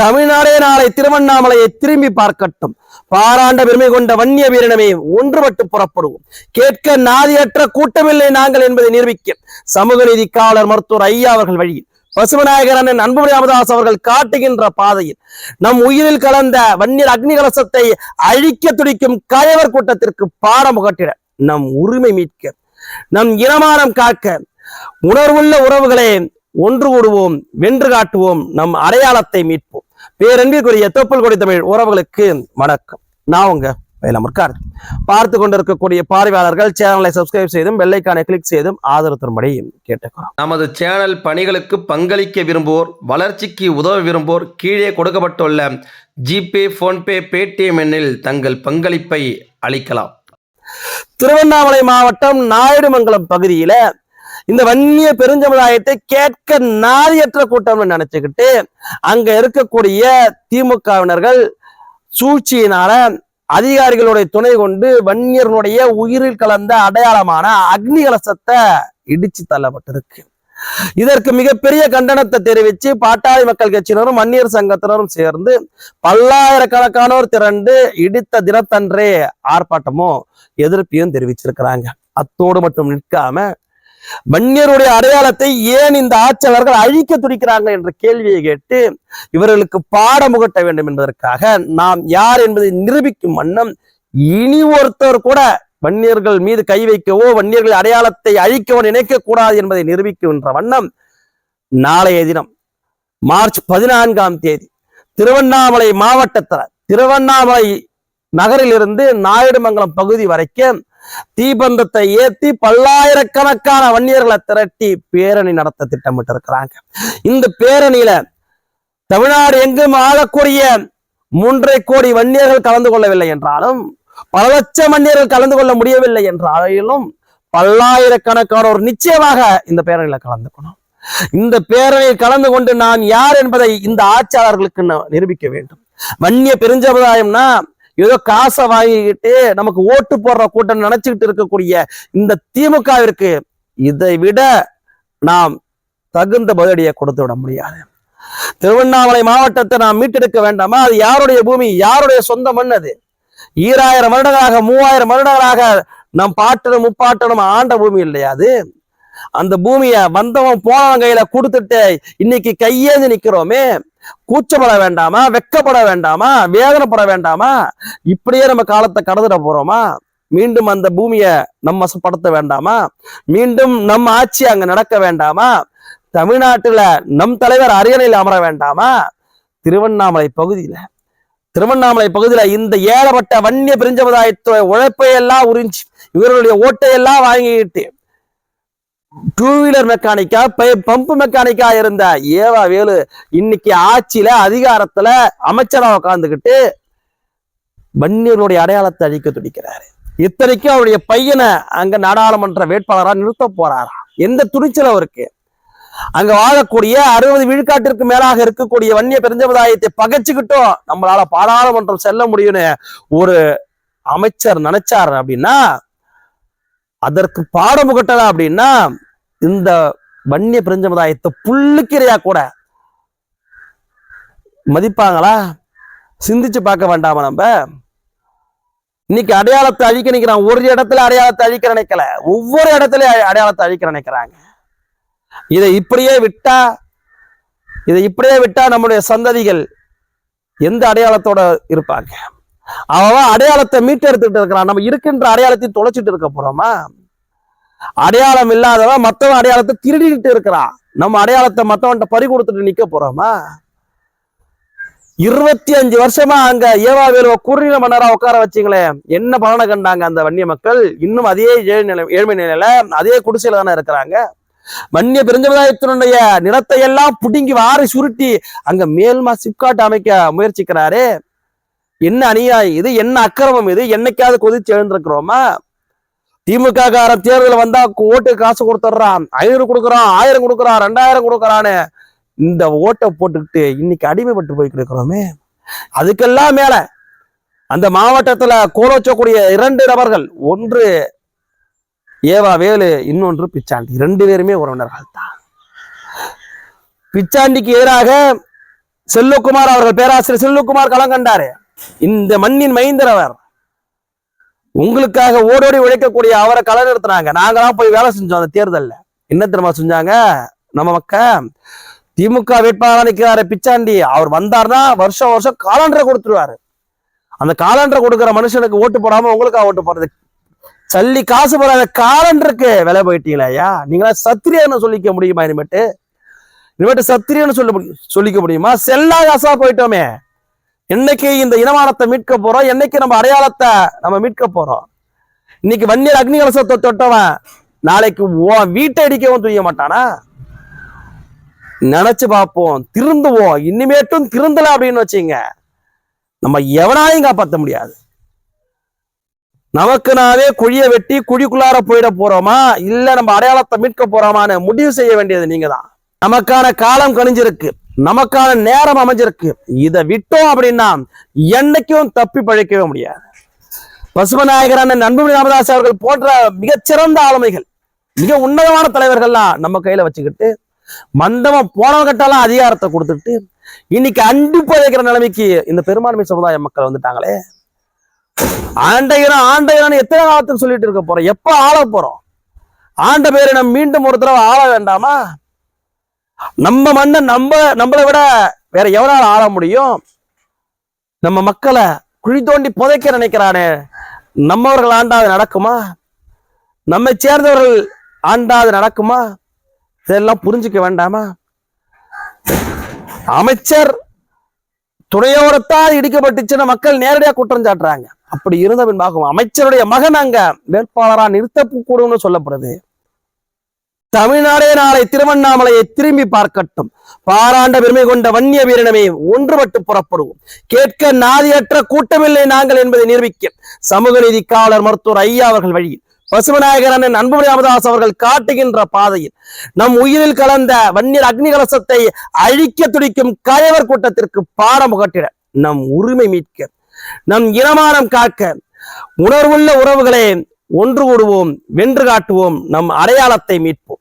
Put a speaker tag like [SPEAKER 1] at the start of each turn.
[SPEAKER 1] தமிழ்நாடே நாளை திருவண்ணாமலையை திரும்பி பார்க்கட்டும். பாராண்ட பெருமை கொண்ட வன்னிய வீரனமே ஒன்றுபட்டு புறப்படுவோம். கேட்க நாதியற்ற கூட்டமில்லை நாங்கள் என்பதை நிரூபிக்க சமூக நீதி காவலர் மருத்துவர் ஐயா அவர்கள் வழியில் பசுமநாயகர் அண்ணன் அன்புமணி ராமதாஸ் அவர்கள் காட்டுகின்ற பாதையில் நம் உயிரில் கலந்த வன்னியர் அக்னி கலசத்தை அழிக்க துடிக்கும் கயவர் கூட்டத்திற்கு பாடம் புகட்டிட நம் உரிமை மீட்க நம் இனமானம் காக்க உணர்வுள்ள உறவுகளே ஒன்று கூடுவோம் வென்று காட்டுவோம் நம் அடையாளத்தை மீட்போம். பேரன்பிற்குரிய தொப்புள் கொடி தமிழ் உறவுகளுக்கு வணக்கம். நான் உங்க வேலமர் கார்த்தி பார்த்து கொண்டிருக்கக்கூடிய பார்வையாளர்கள் சேனலை சப்ஸ்கிரைப் செய்தும் பெல்லைக்கானை கிளிக் செய்தும் ஆதரவு தரும்படி கேட்டுக்கிறோம்.
[SPEAKER 2] நமது சேனல் பணிகளுக்கு பங்களிக்க விரும்புவோர் வளர்ச்சிக்கு உதவ விரும்புவோர் கீழே கொடுக்கப்பட்டுள்ள ஜிபே ஃபோன்பே பேடிஎம் எண்ணில் தங்கள் பங்களிப்பை அளிக்கலாம்.
[SPEAKER 1] திருவண்ணாமலை மாவட்டம் நாயுடுமங்கலம் பகுதியில இந்த வன்னிய பெருஞ்சமுதாயத்தை கேட்க நாதியற்ற கூட்டம்னு நினைச்சுக்கிட்டு அங்க இருக்கக்கூடிய திமுகவினர்கள் சூழ்ச்சியினால அதிகாரிகளுடைய துணை கொண்டு வன்னியர்களுடைய உயிரில் கலந்த அடையாளமான அக்னி கலசத்தை இடிச்சு தள்ளப்பட்டிருக்கு. இதற்கு மிகப்பெரிய கண்டனத்தை தெரிவித்து பாட்டாளி மக்கள் கட்சியினரும் வன்னியர் சங்கத்தினரும் சேர்ந்து பல்லாயிரக்கணக்கானோர் திரண்டு இடித்த தினத்தன்றே ஆர்ப்பாட்டமும் எதிர்ப்பையும் தெரிவிச்சிருக்கிறாங்க. அத்தோடு மட்டும் நிற்காம வன்னியருடைய அடையாளத்தை ஏன் இந்த ஆட்சியாளர்கள் அழிக்க துடிக்கிறாங்க என்ற கேள்வியை கேட்டு இவர்களுக்கு பாடம் புகட்ட வேண்டும் என்பதற்காக நாம் யார் என்பதை நிரூபிக்கும் வண்ணம் இனி ஒருத்தர் கூட வன்னியர்கள் மீது கை வைக்கவோ வன்னியர்கள் அடையாளத்தை அழிக்கவோ நினைக்க கூடாது என்பதை நிரூபிக்கின்ற வண்ணம் நாளைய தினம் மார்ச் பதினான்காம் தேதி திருவண்ணாமலை மாவட்டத்தில் திருவண்ணாமலை நகரிலிருந்து நாயுடுமங்கலம் பகுதி வரைக்கும் தீபந்தத்தை ஏத்தி பல்லாயிரக்கணக்கான வன்னியர்களை திரட்டி பேரணி நடத்த திட்டமிட்டு இருக்கிறாங்க இந்த பேரணியில தமிழ்நாடு எங்கும் ஆளக்கூடிய மூன்றரை கோடி வன்னியர்கள் கலந்து கொள்ளவில்லை என்றாலும் பல லட்சம் வன்னியர்கள் கலந்து கொள்ள முடியவில்லை என்றாலும் பல்லாயிரக்கணக்கானோர் நிச்சயமாக இந்த பேரணியில கலந்துக்கணும். இந்த பேரணியில் கலந்து கொண்டு நான் யார் என்பதை இந்த ஆட்சியாளர்களுக்கு நிரூபிக்க வேண்டும். வன்னிய பெருஞ்சமுதாயம்னா ஏதோ காசை வாங்கிக்கிட்டு நமக்கு ஓட்டு போடுற கூட்டம் நினைச்சுக்கிட்டு இருக்கக்கூடிய இந்த திமுகவிற்கு இதை விட நாம் தகுந்த பதிலடியை கொடுத்து விட முடியாது. திருவண்ணாமலை மாவட்டத்தை நாம் மீட்டெடுக்க வேண்டாமா? அது யாருடைய பூமி? யாருடைய சொந்த மண் அது ஈராயிரம் வருடங்களாக மூவாயிரம் வருடங்களாக நம் பாட்டனும் முப்பாட்டனும் ஆண்ட பூமி இல்லையா அது? அந்த பூமிய வந்தவன் போனவன் கையில கொடுத்துட்டு இன்னைக்கு கையேந்து நிக்கிறோமே. கூச்சப்பட வேண்டாமா? வெக்கப்பட வேண்டாமா? வேதனைப்பட வேண்டாமா? இப்படியே நம்ம காலத்தை கடந்துட போறோமா? மீண்டும் அந்த பூமியை நம்ம வசப்படுத்த வேண்டாமா? மீண்டும் நம் ஆட்சி அங்க நடக்க வேண்டாமா? தமிழ்நாட்டுல நம் தலைவர் அரியணையில் அமர வேண்டாமா? திருவண்ணாமலை பகுதியில. திருவண்ணாமலை பகுதியில இந்த ஏழப்பட்ட வன்னிய பிரிஞ்சமுதாயத்துடைய உழைப்பை எல்லாம் உறிஞ்சி இவர்களுடைய ஓட்டை எல்லாம் வாங்கிட்டு டூ வீலர் மெக்கானிக்கா பம்ப் மெக்கானிக்கா இருந்த ஏவா வேலு இன்னைக்கு ஆட்சியில அதிகாரத்துல அமைச்சரா உட்கார்ந்துகிட்டு பன்னீருடைய அடையாளத்தை அழிக்க துடிக்கிறாரு. இத்தனைக்கும் அவருடைய பையனை அங்க நாடாளுமன்ற வேட்பாளரா நிறுத்த போறாரா? எந்த துணிச்சல் அவருக்கு. அங்க வாழக்கூடிய அறுபது விழுக்காட்டிற்கு மேலாக இருக்கக்கூடிய வன்னிய பெருஞ்சமுதாயத்தை பகைச்சுக்கிட்டோம். நம்மளால பாராளுமன்றம் செல்ல முடியும்னு ஒரு அமைச்சர் நினைச்சார் அப்படின்னா அதற்கு பாடம் புகட்டல அப்படின்னா இந்த வன்னிய பிரஞ்சமுதாயத்தை புல்லுக்கிறையா கூட மதிப்பாங்களா? சிந்திச்சு பார்க்க வேண்டாமா நம்ம? இன்னைக்கு அடையாளத்தை அழிக்க நினைக்கிறான் ஒரு இடத்துல அடையாளத்தை அழிக்க நினைக்கல. ஒவ்வொரு இடத்துலயும் அடையாளத்தை அழிக்க நினைக்கிறாங்க. இதை இப்படியே விட்டா இதை இப்படியே விட்டா நம்முடைய சந்ததிகள் எந்த அடையாளத்தோட இருப்பாங்க? அவன் அடையாளத்தை மீட்டெடுத்துட்டு இருக்கிறான். நம்ம இருக்கின்ற அடையாளத்தை தொலைச்சிட்டு இருக்க போறோமா? அடையாளம் இல்லாதவன் மத்தவன் அடையாளத்தை திருடிட்டு இருக்கிறான். நம்ம அடையாளத்தை மத்தவன்ட்ட பறி கொடுத்துட்டு நிக்க போறோமா? இருபத்தி அஞ்சு வருஷமா அங்க ஏவா வேலுவ குறுநில மன்னரா உட்கார வச்சிங்களே. என்ன பலனை கண்டாங்க அந்த வன்னிய மக்கள்? இன்னும் அதே ஏழை நிலை ஏழ்மை நிலையில அதே குடிசையில தானே இருக்கிறாங்க. வன்னிய பெருஞ்சமுதாயத்தினுடைய நிலத்தை எல்லாம் புடுங்கி வாரி சுருட்டி அங்க மேல்மா சிப்காட் அமைக்க முயற்சிக்கிறாரு. என்ன அநியாயம்? இது என்ன அக்கிரமம் இது? என்னைக்காவது கொதிச்சு எழுந்திருக்கிறோமா? திமுக காரன் தேர்தல் வந்தா ஓட்டு காசு கொடுத்துட்றான். ஐநூறு கொடுக்குறான் ஆயிரம் கொடுக்குறான் ரெண்டாயிரம் கொடுக்குறான்னு. இந்த ஓட்டை போட்டுக்கிட்டு இன்னைக்கு அடிமைப்பட்டு போய்கிட்டு இருக்கிறோமே அதுக்கெல்லாம் மேல அந்த மாவட்டத்துல கோலோச்சக்கூடிய இரண்டு நபர்கள் ஒன்று ஏவா வேலு இன்னொன்று பிச்சாண்டி. ரெண்டு பேருமே உறவினர்கள் தான் பிச்சாண்டிக்கு எதிராக செல்லுக்குமார் அவர்கள் பேராசிரியர் செல்லுக்குமார் களம் கண்டாரு. இந்த மண்ணின் மைந்தர் அவர் உங்களுக்காக ஓடோடி உழைக்கக்கூடிய அவரை கள நிறுத்தினாங்க. நாங்களாம் போய் வேலை செஞ்சோம் அந்த தேர்தல்ல. என்ன தெரியுமா செஞ்சாங்க? நம்ம மக்க திமுக வேட்பாளர் நிற்கிறாரு பிச்சாண்டி. அவர் வந்தார்னா வருஷம் வருஷம் காலண்டரை கொடுத்துருவாரு. அந்த காலண்டரை கொடுக்குற மனுஷனுக்கு ஓட்டு போடாம உங்களுக்கா ஓட்டு போடுறது? சல்லி காசு போடாத காலண்டருக்கு விலை போயிட்டீங்களா ஐயா. நீங்களா சத்திரியன்னு சொல்லிக்க முடியுமா இனிமேட்டு? இனிமேட்டு சத்திரியன்னு சொல்ல முடியும் சொல்லிக்க முடியுமா? செல்லா காசா போயிட்டோமே. என்னைக்கு இந்த இனமானத்தை மீட்க போறோம்? என்னைக்கு நம்ம அடையாளத்தை நம்ம மீட்க போறோம்? இன்னைக்கு வன்னியர் அக்னி கலசத்தை தொட்டவன் நாளைக்கு ஓ வீட்டை அடிக்கவும் துய்ய மாட்டானா? நினைச்சு பார்ப்போம். திருந்துவோம். இனிமேட்டும் திருந்தல அப்படின்னு வச்சுங்க. நம்ம எவனாலையும் காப்பாற்ற முடியாது. நமக்கு நாவே குழிய வெட்டி குழிக்குள்ளார போயிட போறோமா? இல்ல நம்ம அடையாளத்தை மீட்க போறோமான்னு முடிவு செய்ய வேண்டியது நீங்க தான் நமக்கான காலம் கணிஞ்சிருக்கு நமக்கான நேரம் அமைஞ்சிருக்கு. இதை விட்டோம் அப்படின்னா என்னைக்கும் தப்பி பழைக்கவே முடியாது. பசுமநாயகரான நண்பமணி ராமதாஸ் அவர்கள் போன்ற மிகச்சிறந்த ஆளுமைகள் மிக உன்னதமான தலைவர்கள்லாம் நம்ம கையில வச்சுக்கிட்டு மந்தமா போனவங்கிட்டலாம் அதிகாரத்தை கொடுத்துட்டு இன்னைக்கு அண்டி புதைக்கிற நிலைமைக்கு இந்த பெரும்பான்மை சமுதாய மக்கள் வந்துட்டாங்களே. ஆண்டையரம் ஆண்டையரம் எத்தனை காலத்துக்கு சொல்லிட்டு இருக்க போறோம்? எப்ப ஆள போறோம்? ஆண்ட பேரை நம்ம மீண்டும் ஒரு தடவை ஆள வேண்டாமா? நம்ம மண்ணை நம்ம நம்மளை விட வேற எவனால் ஆள முடியும்? நம்ம மக்களை குழி தோண்டி புதைக்க நினைக்கிறானே நம்மவர்கள் ஆண்டாது நடக்குமா? நம்மை சேர்ந்தவர்கள் ஆண்டாது நடக்குமா? இதெல்லாம் புரிஞ்சுக்க வேண்டாமா? அமைச்சர் துணையோரத்தால் இடிக்கப்பட்டுச்சுன்னு மக்கள் நேரடியா குற்றம் சாட்டுறாங்க. அப்படி இருந்த பின்பாகும் அமைச்சருடைய மகன் அங்க வேட்பாளராக நிறுத்தக்கூடும்னு சொல்லப்படுது. தமிழ்நாடே நாளை திருவண்ணாமலையை திரும்பி பார்க்கட்டும். பாராண்ட பெருமை கொண்ட வன்னிய வீரனமே ஒன்றுபட்டு புறப்படுவோம். கேட்க நாதியற்ற கூட்டமில்லை நாங்கள் என்பதை நிரூபிக்க சமூக நீதி காவலர் மருத்துவர் ஐயா அவர்கள் வழியில் பசுமநாயகர் அண்ணன் அன்புமணி ராமதாஸ் அவர்கள் காட்டுகின்ற பாதையில் நம் உயிரில் கலந்த வன்னியர் அக்னி கலசத்தை அழிக்க துடிக்கும் கயவர் கூட்டத்திற்கு பாடம் புகட்டிட நம் உரிமை மீட்க நம் இனமானம் காக்க உணர்வுள்ள உறவுகளே ஒன்று கூடுவோம் வென்று காட்டுவோம் நம் அடையாளத்தை மீட்போம்.